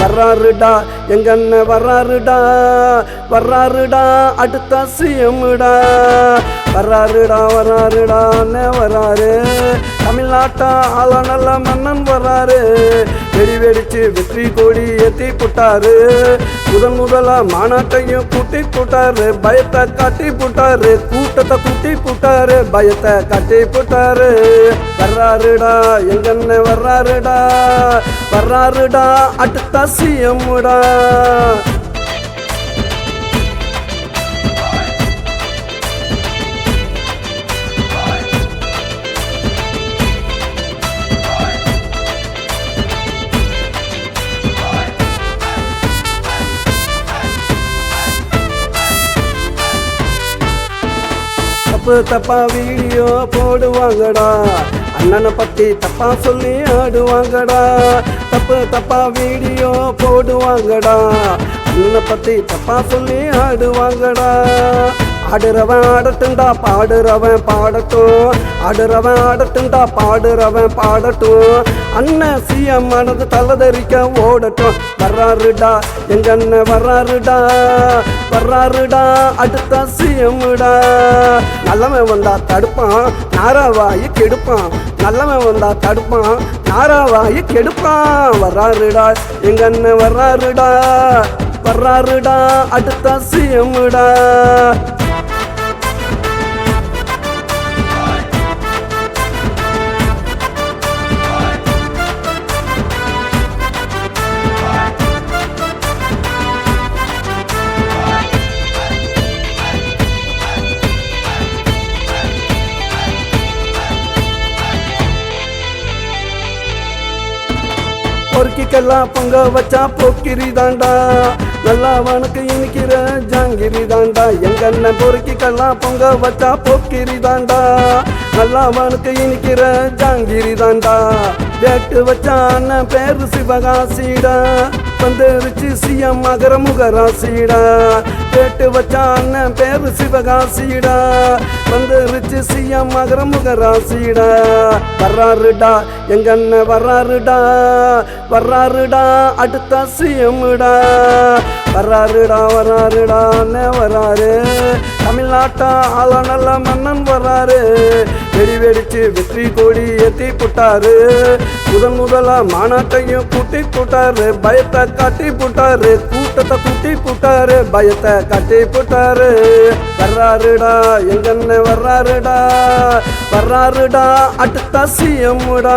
வர்றாருடா எங்க அண்ணன் வர்றாருடா வர்றாருடா அடுத்த சிஎம்டா வர்றாருடா வர்றாருடா அண்ணன் வர்றாரு. தமிழ்நாட்டா ஆள நல்ல மன்னன் வர்றாரு. வெடி வெடிச்சு வெற்றி கொடி ஏற்றி புட்டாரு. முதன் முதலா மாநாட்டையும் கூட்டி போட்டாரு பயத்தை காட்டி போட்டாரு கூட்டத்தை கூட்டி போட்டாரு பயத்தை காட்டி போட்டாரு. வர்றாருடா எங்கன்னு வர்றாருடா வர்றாருடா அடுத்த சிஎம்டா தப்பு தப்பா வீடியோ போடுவாங்கடா. அண்ணனை பத்தி தப்பா சொல்லி ஆடுவாங்கடா. தப்பு தப்பா வீடியோ போடுவாங்கடா. அண்ணனை பத்தி தப்பா சொல்லி ஆடுவாங்கடா. ஆடுறவன் ஆடட்டும்டா பாடுறவன் பாடட்டும். ஆடுறவன் ஆடட்டும்டா பாடுறவன் பாடட்டும். அண்ணன் சிஎம் மனது தலதறிக்க ஓடட்டும். வர்றாருடா எங்க அண்ணன் வர்றாருடா வர்றாருடா அடுத்த சிஎம்டா நல்லவன் வந்தா தடுப்பான் நாராவாயி கெடுப்பான். நல்லவன் வந்தா தடுப்பான் நாராவாயி கெடுப்பான். வர்றாருடா எங்க அண்ணன் வர்றாருடா வர்றாருடா அடுத்த சிஎம்டா நொறுக்கிக்கெல்லாம் பொங்க வச்சா போக்கிரி தாண்டா. நல்லா நல்லவனுக்கு இனிக்கிற ஜாங்கிரி தாண்டா. எங்க அண்ணன் பொறுக்கிக்கெல்லாம் பொங்க வச்சா போக்கிரி தாண்டா. நல்லா நல்லவனுக்கு இனிக்கிற ஜாங்கிரி தாண்டா. வேட்டு வச்சா அண்ணன் பேரு சிவகாசிடா. வந்துருச்சு சிஎம் மகர முகராசிடா. வேட்டு வச்சா அண்ணன் பேரு சிவகாசிடா. வந்துருச்சு சிஎம் மகர முகராசிடா. வர்றாருடா எங்க அண்ணன் வர்றாருடா. வர்றாருடா அடுத்த சிஎம்டா வர்றாருடா வர்றாருடா அண்ணன் வர்றாரு. தமிழ்நாட்டா ஆள நல்ல மன்னன் வர்றாரு. வெடி வெடிச்சு வெற்றி கோடி ஏத்தி போட்டாரு. முதன் முதலா மாநாட்டையும் கூட்டி போட்டாரு. பயத்தை காட்டி போட்டாரு. கூட்டத்தை கூட்டி போட்டாரு. பயத்தை காட்டி போட்டாரு. வர்றாருடா எங்கன்னு வர்றாருடா. வர்றாருடா அடுத்த சிஎம்டா